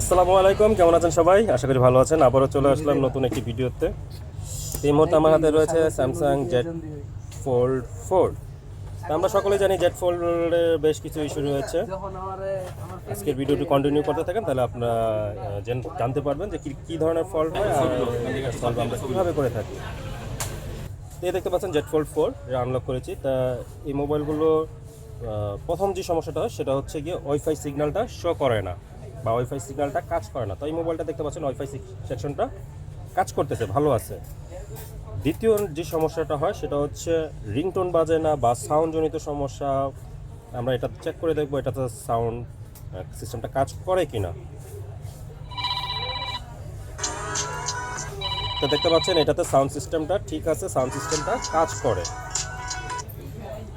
আসসালামু আলাইকুম, কেমন আছেন সবাই? আশা করি ভালো আছেন। আবারও চলে আসলাম নতুন একটি ভিডিওতে। এই মুহূর্তে আমার হাতে রয়েছে স্যামসাং জেড ফোল্ড ফোর আমরা সকলে জানি জেড ফোল্ডের বেশ কিছু ইস্যু রয়েছে। আজকের ভিডিওটি কন্টিনিউ করতে থাকেন, তাহলে আপনারা জানতে পারবেন যে কি- ধরনের ফল্ট হয় আর সলভ আমরা কীভাবে করে থাকি। এই দেখতে পাচ্ছেন জেড ফোল্ড ফোর আনলক করেছি। তা এই মোবাইলগুলো প্রথম যে সমস্যাটা সেটা হচ্ছে গিয়ে ওয়াইফাই সিগন্যালটা শো করে না। বা ওয়াইফাই সিগন্যালটা কাজ করে না। তো এই মোবাইলটা দেখতে পাচ্ছেন ওয়াইফাই সেকশনটা কাজ করতেছে, ভালো আছে। দ্বিতীয় যে সমস্যাটা হয়, সেটা হচ্ছে রিংটোন বাজে না বা সাউন্ডজনিত সমস্যা। আমরা এটা চেক করে দেখব, এটাতে সাউন্ড সিস্টেমটা কাজ করে কি না তো দেখতে পাচ্ছেন, এটাতে সাউন্ড সিস্টেমটা ঠিক আছে সাউন্ড সিস্টেমটা কাজ করে।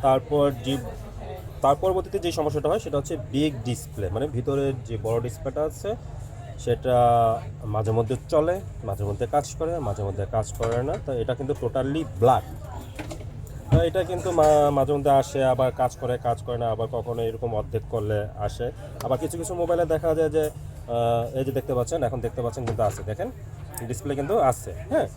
তারপর যে তার পরবর্তীতে যে সমস্যাটা হয়, সেটা হচ্ছে বিগ ডিসপ্লে মানে ভিতরের যে বড় ডিসপ্লেটা আছে, সেটা মাঝে মধ্যে চলে, মাঝে মধ্যে কাজ করে, মাঝে মধ্যে কাজ করে না। তো এটা কিন্তু টোটালি ব্ল্যাক এটা কিন্তু মাঝে মধ্যে আসে, আবার কাজ করে কাজ করে না, আবার কখনো এরকম অর্ধেক করলে আসে। আবার কিছু কিছু মোবাইলে দেখা যায় যে এই যে দেখতে পাচ্ছেন, এখন দেখতে পাচ্ছেন কিন্তু আছে, দেখেন। ডিসপ্লে কিন্তু আছে হ্যাঁ?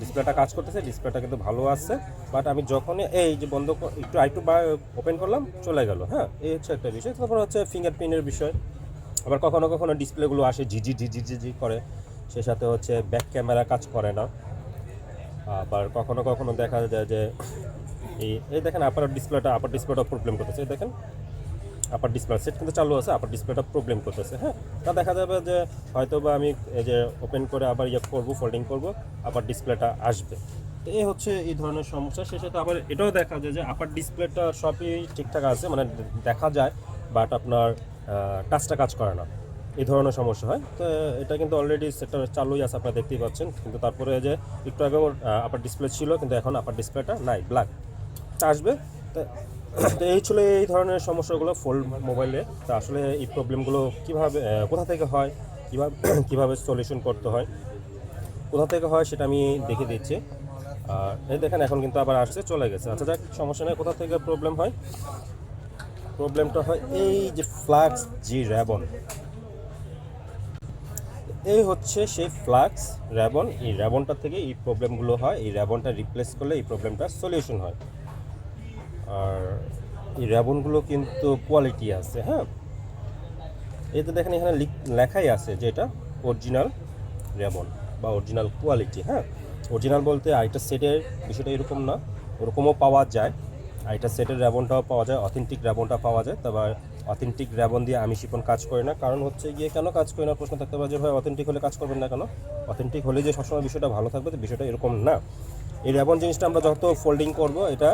ডিসপ্লেটা কাজ করতেছে ডিসপ্লেটা কিন্তু ভালো আছে। বাট আমি যখনই এই যে বন্ধ একটু আইটু বা ওপেন করলাম, চলে গেল হ্যাঁ? এই হচ্ছে একটা বিষয়। তারপর হচ্ছে ফিঙ্গারপ্রিন্টের বিষয়। আবার কখনো কখনো ডিসপ্লেগুলো আসে, ঝিঝি ঝিঝি ঝিঝি করে। সে সাথে হচ্ছে ব্যাক ক্যামেরা কাজ করে না। আবার কখনো কখনো দেখা যায় যে এই দেখেন আপার ডিসপ্লেটা আপার ডিসপ্লেটা প্রবলেম করতেছে। দেখেন আপার ডিসপ্লে সেট কিন্তু চালু আছে আপার ডিসপ্লেটা প্রবলেম করতেছে হ্যাঁ? তা দেখা যাবে যে হয়তো বা আমি এই যে ওপেন করে আবার ইয়ে করব ফোল্ডিং করব আপার ডিসপ্লেটা আসবে। তো এই হচ্ছে এই ধরনের সমস্যা। সে সাথে আবার এটাও দেখা যায় যে আপার ডিসপ্লেটা সবই ঠিকঠাক আছে মানে দেখা যায় বাট আপনার টাচটা কাজ করে না। এই ধরনের সমস্যা হয়। তো এটা কিন্তু অলরেডি সেটা চালুই আছে, আপনারা দেখতেই পাচ্ছেন। কিন্তু তারপরে যে একটু আগে আপার ডিসপ্লে ছিল, কিন্তু এখন আপার ডিসপ্লেটা নাই ব্ল্যাক আসবে। তো তো এই ছিল এই ধরনের সমস্যাগুলো ফোল্ড মোবাইলে। তা আসলে এই প্রবলেমগুলো কীভাবে কোথা থেকে হয়, কীভাবে কীভাবে সলিউশন করতে হয়, কোথা থেকে হয় সেটা আমি দেখে দিচ্ছি। আর এই দেখেন এখন কিন্তু আবার আসছে, চলে গেছে। আচ্ছা যাক, সমস্যা নেই, কোথা থেকে প্রবলেম হয়? প্রবলেমটা হয় এই যে ফ্লাক্স জি র্যাবন। এই হচ্ছে সেই ফ্লাক্স র্যাবন। এই র্যাবনটা থেকে এই প্রবলেমগুলো হয়, এই র্যাবনটা রিপ্লেস করলে এই প্রবলেমটা সলিউশন হয়। আর এই র্যাবনগুলো কিন্তু কোয়ালিটি আছে হ্যাঁ? এতে দেখেন এখানে লেখাই আছে যে এটা অরিজিনাল র্যাবন বা অরিজিনাল কোয়ালিটি হ্যাঁ? অরিজিনাল বলতে আইটা সেটের বিষয়টা এরকম না, ওরকমও পাওয়া যায়। আইটা সেটের র্যাবনটাও পাওয়া যায় অথেন্টিক র্যাবনটা পাওয়া যায়। তবে অথেন্টিক র্যাবন দিয়ে আমি শিপন কাজ করি না, কারণ হচ্ছে গিয়ে কেন কাজ করি না? প্রশ্ন থাকতে পারে যে, ভাই অথেন্টিক হলে কাজ করবেন না কেন? অথেন্টিক হলে যে সবসময় বিষয়টা ভালো থাকবে, তো বিষয়টা এরকম না। এই র্যাবন জিনিসটা আমরা যত ফোল্ডিং করব, এটা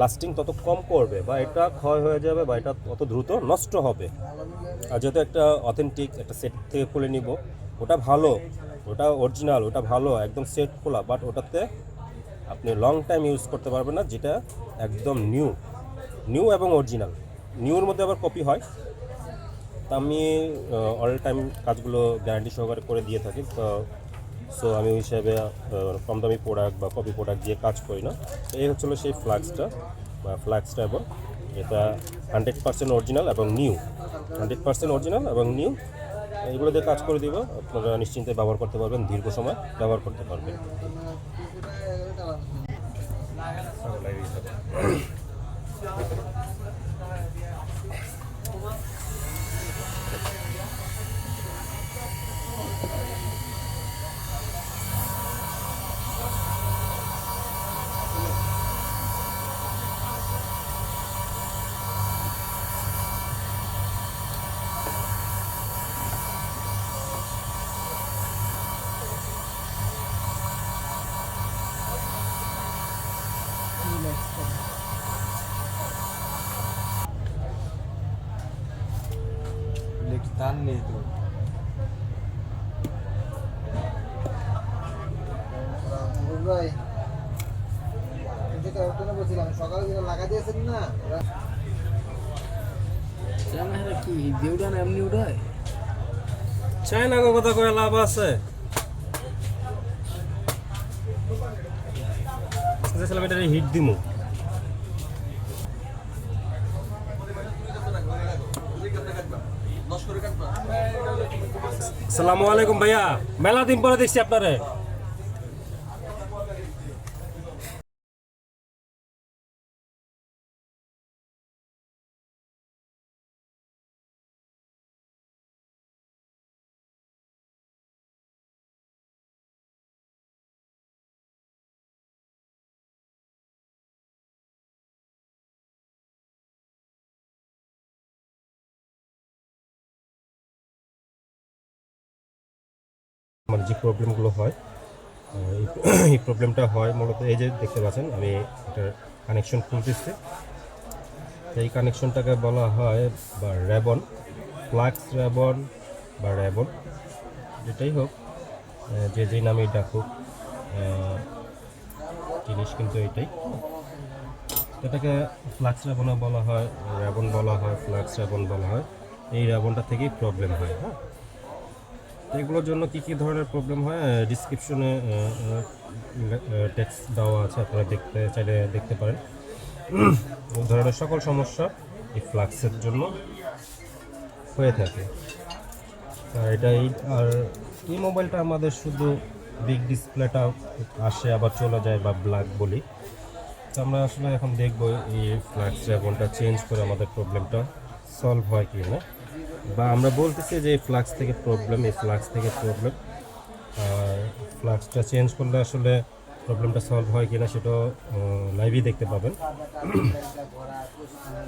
লাস্টিং তত কম করবে বা এটা ক্ষয় হয়ে যাবে বা এটা তত দ্রুত নষ্ট হবে। আর যেহেতু একটা অথেন্টিক একটা সেট থেকে খুলে নিব, ওটা ভালো, ওটা অরিজিনাল ওটা ভালো, একদম সেট খোলা বাট ওটাতে আপনি লং টাইম ইউজ করতে পারবেন না, যেটা একদম নিউ নিউ এবং অরিজিনাল নিউর মধ্যে আবার কপি হয়। তা আমি অল টাইম কাজগুলো গ্যারান্টি সহকারে করে দিয়ে থাকি। তো সো আমি ওই হিসাবে কম দামি প্রোডাক্ট বা কপি প্রোডাক্ট দিয়ে কাজ করি না। এই হচ্ছিল সেই ফ্লাক্সটা, বা ফ্লাক্সটা এবং এটা হান্ড্রেড পার্সেন্ট অরিজিনাল এবং নিউ হান্ড্রেড পার্সেন্ট অরিজিনাল এবং নিউ এগুলো দিয়ে কাজ করে দিব, আপনারা নিশ্চিন্তে ব্যবহার করতে পারবেন, দীর্ঘ সময় ব্যবহার করতে পারবেন। টান নেই তো ভাই। যেটা হোটেলে বলছিলাম সকালে যেটা লাগা দিয়েছেন না? চায়না কি দেউডা এমনি উড়ায় চায়না কথা কয়ে লাভ আছে। হিট দিমু করে কাটবা আসসালামু আলাইকুম ভাইয়া। মেলা দিন পরে দেখছি আপনারে। আমার যে প্রবলেমগুলো হয় এই- প্রবলেমটা হয় মূলত এই যে দেখতে পাচ্ছেন, আমি এটার কানেকশন খুলতেছি। এই কানেকশনটাকে বলা হয় বা র্যাবন ফ্লাক্স র্যাবন বা র্যাবন যেটাই হোক যে যেই নামেই ডাকুক জিনিস কিন্তু এটাই। এটাকে ফ্লাক্স র্যাবনও বলা হয় র্যাবন বলা হয়, ফ্লাক্স র্যাবন বলা হয়। এই র্যাবনটা থেকেই প্রবলেম হয় হ্যাঁ। এগুলোর জন্য কী কী ধরনের প্রবলেম হয়? ডিসক্রিপশনে টেক্সট দেওয়া আছে, আপনারা দেখতে চাইলে দেখতে পারেন। ধরনের সকল সমস্যা এই ফ্লাক্সের জন্য হয়ে থাকে। আর এটা এই, আর এই মোবাইলটা আমাদের শুধু বিগ ডিসপ্লেটা আসে, আবার চলে যায় বা ব্ল্যাক বলি। তো আমরা আসলে এখন দেখব এই ফ্লাক্স র্যাবনটা চেঞ্জ করে আমাদের প্রবলেমটা সলভ হয় কি না বা আমরা বলতেছি যে এই ফ্লাক্স থেকে প্রবলেম এই ফ্লাক্স থেকে প্রবলেম আর ফ্লাক্সটা চেঞ্জ করলে আসলে প্রবলেমটা সলভ হয় কিনা সেটাও লাইভই দেখতে পাবেন।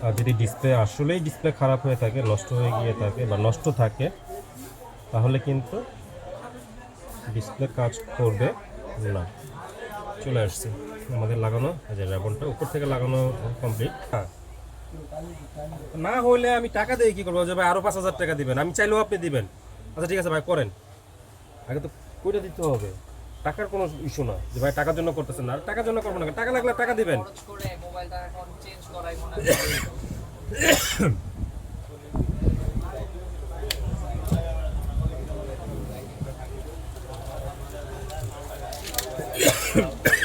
আর যদি ডিসপ্লে আসলেই ডিসপ্লে খারাপ হয়ে থাকে, নষ্ট হয়ে গিয়ে থাকে বা নষ্ট থাকে, তাহলে কিন্তু ডিসপ্লে কাজ করবে না। চলে আসছে। আমাদের লাগানো যে র্যাবনটা উপর থেকে লাগানো কমপ্লিট হ্যাঁ না হলে আমি টাকা দিয়ে কি করব? যে ভাই আরও পাঁচ হাজার টাকা দিবেন আমি চাইলেও আপনি দিবেন। আচ্ছা ঠিক আছে ভাই করেন। আগে তো কইটা দিতে হবে। টাকার কোনো ইস্যু না যে ভাই টাকার জন্য করতেছেন না। আর টাকার জন্য করব না? টাকা লাগলে টাকা দিবেন। খরচ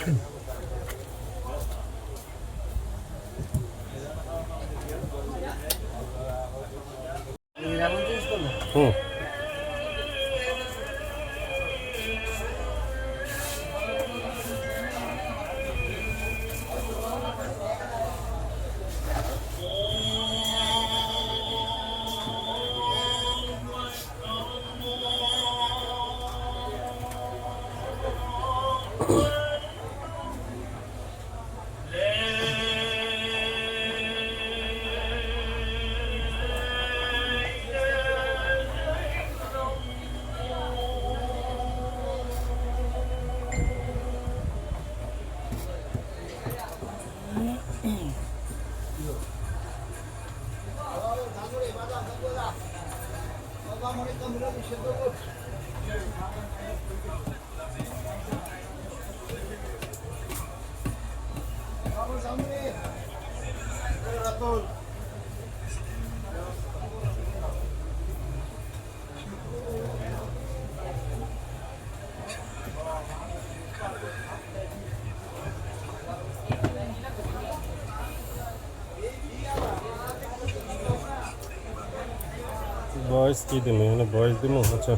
বয়স কি দিন এখানে বয়স দিন আচ্ছা।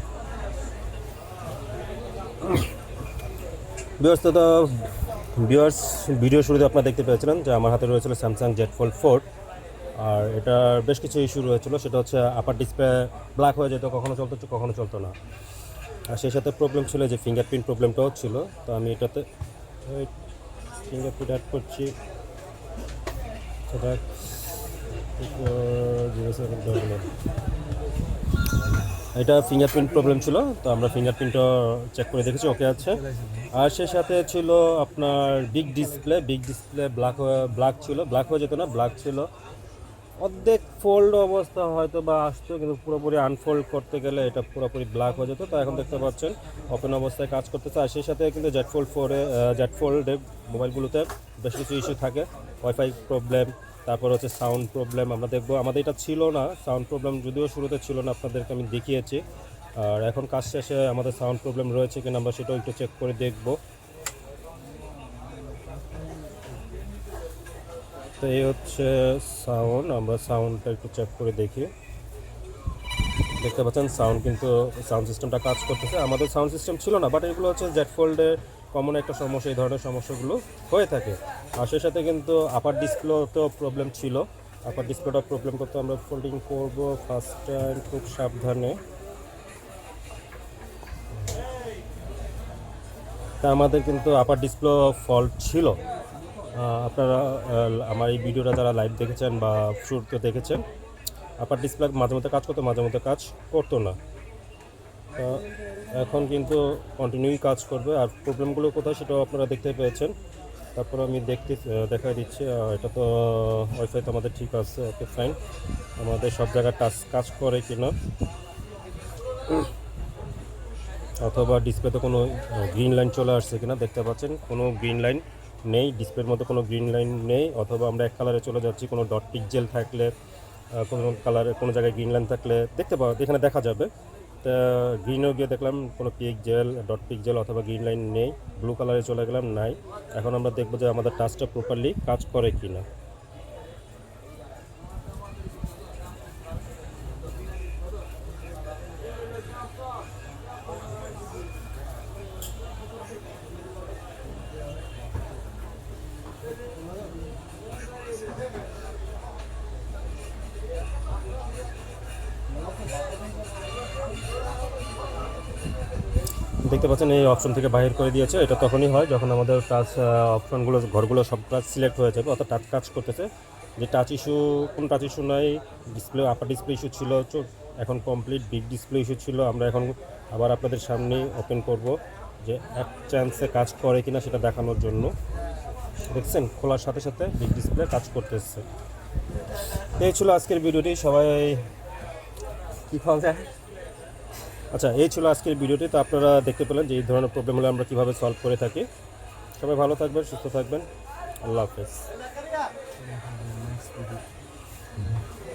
বিয়ার্স তো বিয়ার্স ভিডিও শুরুতে আপনারা দেখতে পেয়েছিলেন যে আমার হাতে রয়েছিল স্যামসাং জেড ফোল্ড ফোর আর এটার বেশ কিছু ইস্যু রয়েছিল, সেটা হচ্ছে আপার ডিসপ্লে ব্ল্যাক হয়ে যেত, কখনো চলতো কখনো চলতো না। আর সেই সাথে প্রবলেম ছিল যে ফিঙ্গারপ্রিন্ট প্রবলেমটাও ছিল, তো আমি এটাতে ফিঙ্গারপ্রিন্ট অ্যাড করছি। সেটা এটা ফিঙ্গারপ্রিন্ট প্রবলেম ছিল, তো আমরা ফিঙ্গারপ্রিন্টও চেক করে দেখেছি ওকে আছে। আর সে সাথে ছিল আপনার big display big display black black ছিল। ব্ল্যাক হয়ে যেত না ব্ল্যাক ছিল। অর্ধেক ফোল্ড অবস্থা হয়তো বা আসতো, কিন্তু পুরোপুরি আনফোল্ড করতে গেলে এটা পুরোপুরি ব্ল্যাক হয়ে যেত। তো এখন দেখতে পাচ্ছেন ওপেন অবস্থায় কাজ করতেছে। আর সেই সাথে কিন্তু জেট ফোল্ড ফোরে জেট ফোল্ডে মোবাইলগুলোতে বেশ কিছু ইস্যু থাকে। ওয়াইফাই প্রবলেম তারপর হচ্ছে সাউন্ড প্রবলেম আমরা দেখব। আমাদের এটা ছিল না সাউন্ড প্রবলেম যদিও শুরুতে ছিল না, আপনাদেরকে আমি দেখিয়েছি। আর এখন কাজ শেষে আমাদের সাউন্ড প্রবলেম রয়েছে কিনা আমরা সেটাও একটু চেক করে দেখব। তো এই হচ্ছে সাউন্ড আমরা সাউন্ডটা একটু চেক করে দেখি। দেখতে পাচ্ছেন সাউন্ড কিন্তু সাউন্ড সিস্টেমটা কাজ করতেছে। আমাদের সাউন্ড সিস্টেম ছিল না বাট এগুলো হচ্ছে জেট ফোল্ডের কমন একটা সমস্যা, এই ধরনের সমস্যাগুলো হয়ে থাকে। আর সেই সাথে কিন্তু আপার ডিসপ্লেতেও প্রবলেম ছিল। আপার ডিসপ্লেটা প্রবলেম করতে আমরা ফোল্ডিং করব ফার্স্ট টাইম খুব সাবধানে। তা আমাদের কিন্তু আপার ডিসপ্লে ফল্ট ছিল। আপনারা আমার এই ভিডিওটা যারা লাইভ দেখেছেন বা শুরুতে দেখেছেন আপার ডিসপ্লে মাঝে মধ্যে কাজ করতো, মাঝে মধ্যে কাজ করতো না। তা এখন কিন্তু কন্টিনিউই কাজ করবে। আর প্রবলেমগুলো কোথায় সেটাও আপনারা দেখতে পেয়েছেন। তারপর আমি দেখতে দেখা দিচ্ছি। এটা তো ওয়াইফাই তো আমাদের ঠিক আছে ওকে ফাইন আমাদের সব জায়গায় টাচ কাজ করে কিনা। অথবা ডিসপ্লেতে কোনো গ্রিন লাইন চলে আসছে কিনা দেখতে পাচ্ছেন। কোনো গ্রিন লাইন নেই ডিসপ্লের মধ্যে কোনো গ্রিন লাইন নেই। অথবা আমরা এক কালারে চলে যাচ্ছি, কোনো ডট পিকজেল থাকলে কোনো কালারে কোনো জায়গায় গ্রিন লাইন থাকলে, দেখতে পাওয়া, এখানে দেখা যাবে। গ্রিনেও গিয়ে দেখলাম, কোনো pixel dot pixel অথবা গ্রিন লাইন নেই ব্লু কালারে চলে গেলাম, নাই। এখন আমরা দেখব যে আমাদের টাচটা প্রপারলি কাজ করে কিনা। দেখতে পাচ্ছেন, এই অপশন থেকে বাইর করে দিয়েছে। এটা তখনই হয় যখন আমাদের টাচ অপশনগুলো ঘরগুলো সব টাচ সিলেক্ট হয়ে যাবে, অর্থাৎ টাচ কাজ করতেছে। যে টাচ ইস্যু কোনো টাচ ইস্যু নাই ডিসপ্লে আপার ডিসপ্লে ইস্যু ছিল এখন কমপ্লিট বিগ ডিসপ্লে ইস্যু ছিল। আমরা এখন আবার আপনাদের সামনে ওপেন করব যে এক চান্সে কাজ করে কিনা সেটা দেখানোর জন্য। দেখছেন, খোলার সাথে সাথে বিগ ডিসপ্লে কাজ করতেছে। এই ছিল আজকের ভিডিওটি। সবাই কী খাওয়া যায়? আচ্ছা এই ছিল আজকের ভিডিওটি। তো আপনারা দেখতে পেলেন যে এই ধরনের প্রবলেম হলে আমরা কীভাবে সলভ করে থাকি। সবাই ভালো থাকবেন, সুস্থ থাকবেন। আল্লাহ হাফেজ।